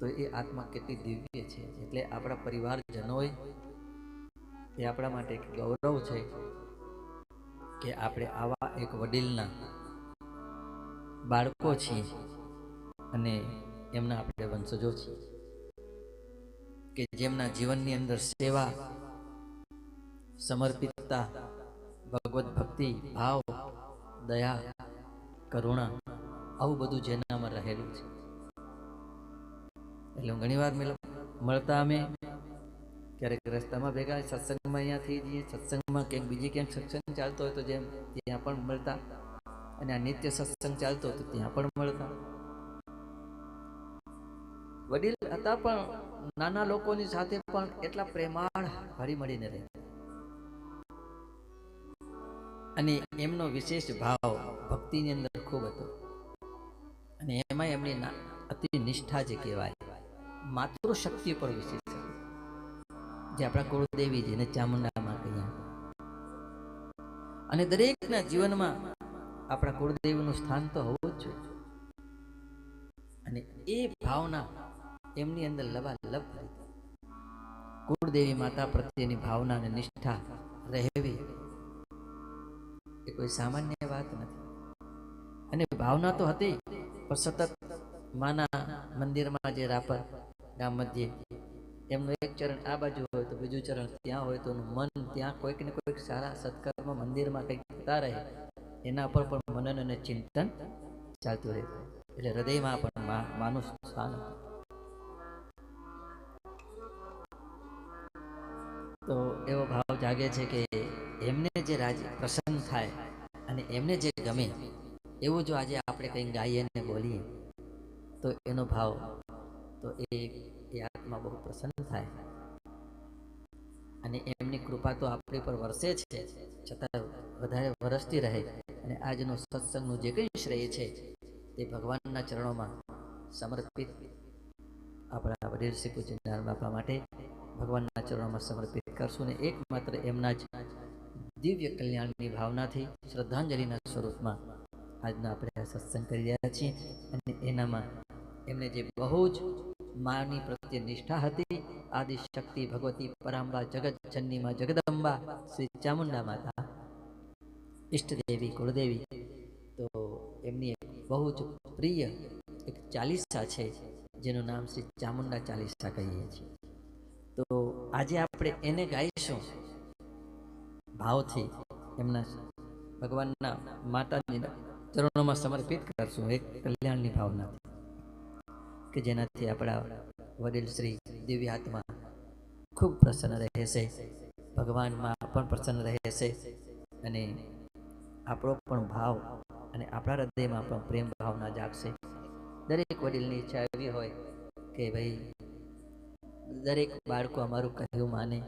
તો એ આત્મા કેટલી દિવ્ય છે? એટલે આપણા પરિવારજનોએ એ આપણા માટે એક ગૌરવ છે કે આપણે આવા એક વડીલના બાળકો છીએ અને એમના આપણે વંશજો છીએ. કે જેમના જીવનની અંદર સેવા, સમર્પિતતા ભગવત ભક્તિ, ભાવ, દયા, કરુણા, આવું બધું જેનામાં રહેલું છે. એટલે હું ઘણી વાર મળતા અમે ક્યારેક રસ્તામાં ભેગા સત્સંગમાં અહીંયા થઈ જઈએ, સત્સંગમાં ક્યાંક બીજી ક્યાંક સત્સંગ ચાલતો હોય તો જેમ ત્યાં પણ મળતા અને આ નિત્ય સત્સંગ ચાલતો હતો ત્યાં પણ મળતા. વડીલ હતા પણ નાના લોકોની સાથે પણ એટલા પ્રેમાળ હળી મળીને રહે. અને એમનો વિશેષ ભાવ ભક્તિની અંદર ખૂબ હતો. અને એમાં એમની અતિ નિષ્ઠા જે કહેવાય માતૃશક્તિ પર વિશેષ જે આપણા કુળદેવી ચામુંડામાં કહ્યા અને દરેકના જીવનમાં આપણા કુળદેવીનું સ્થાન તો હોવું જ જોઈએ. અને એ ભાવના એમની અંદર લબાલબ ભરી કુળદેવી માતા પ્રત્યેની ભાવના અને નિષ્ઠા રહેવી એ કોઈ સામાન્ય વાત નથી. અને ભાવના તો હતી, પણ સતત માના મંદિરમાં જે રાપર ગામ મધ્યે એમનું એક ચરણ આ બાજુ હોય તો બીજું ચરણ ત્યાં હોય તો મન ત્યાં કોઈક ને કોઈક સારા સત્કર્મ મંદિરમાં કંઈક થતા રહે, એના પર પણ મનન અને ચિંતન ચાલતું રહે. એટલે હૃદયમાં પણ માનું સ્થાન. તો એવો ભાવ જાગે છે કે એમને જે રાજ પ્રસન્ન થાય અને એમને જે ગમે, એવું જો આજે આપણે કંઈ ગાઈએ ને બોલીએ, તો એનો ભાવ તો એ આત્મા બહુ પ્રસન્ન થાય. અને એમની કૃપા તો આપણી પર વરસે છે, છતાં વધારે વરસતી રહે. અને આજનો સત્સંગનું જે કંઈ શ્રેય છે, તે ભગવાનના ચરણોમાં સમર્પિત આપણા વડીલ શ્રી પૂજ્ય બાપા માટે ભગવાનના ચરણોમાં સમર્પિત કરશું ને એકમાત્ર એમના જ દિવ્ય કલ્યાણની ભાવનાથી, શ્રદ્ધાંજલિના સ્વરૂપમાં આજનો આપણે સત્સંગ કરી રહ્યા છીએ. અને એનામાં એમને જે બહુ જ માની પ્રત્યે નિષ્ઠા હતી આદિ શક્તિ ભગવતી પરાંબા જગત જન્નીમાં જગદંબા શ્રી ચામુંડા માતા, ઈષ્ટદેવી કુળદેવી. તો એમની બહુ જ પ્રિય એક ચાલીસા છે, જેનું નામ શ્રી ચામુંડા ચાલીસા કહીએ છીએ. તો આજે આપણે એને ગાઈશું ભાવથી એમના ભગવાનના માતાની ચરણોમાં સમર્પિત કરશું, એક કલ્યાણની ભાવનાથી. કે જેનાથી આપણા વડીલ શ્રી દિવ્ય આત્મા ખૂબ પ્રસન્ન રહેશે. ભગવાનમાં પણ પ્રસન્ન રહેશે. અને આપણો પણ ભાવ અને આપણા હૃદયમાં પણ પ્રેમ ભાવના જાગશે. દરેક વડીલની ઈચ્છા એવી હોય કે ભાઈ, દરેક બાળકો અમારું કહ્યું માને,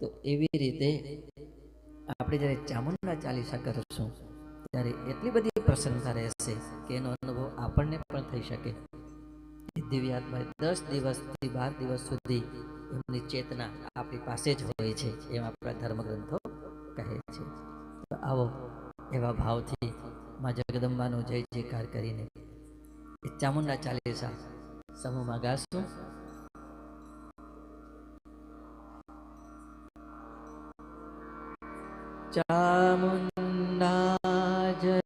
તો એવી રીતે આપણે જ્યારે ચામુંડા ચાલીસા કરશું, ત્યારે એટલી બધી પ્રસન્નતા રહેશે કે એનો અનુભવ આપણને પણ થઈ શકે. દિવ્યાત્મા દસ દિવસથી બાર દિવસ સુધી એમની ચેતના આપણી પાસે જ હોય છે, એમ આપણા ધર્મગ્રંથો કહે છે. તો આવો એવા ભાવથી માં જગદંબાનો જય જયકાર કરીને એ ચામુંડા ચાલીસા સમૂહમાં ગાશું. ચામુંડા જય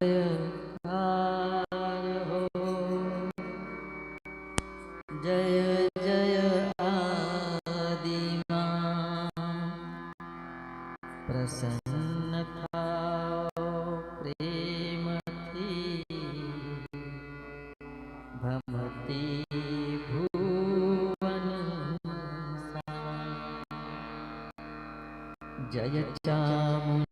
જય ચામુંડા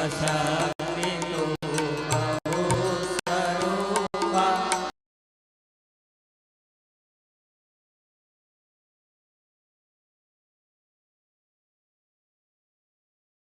আশা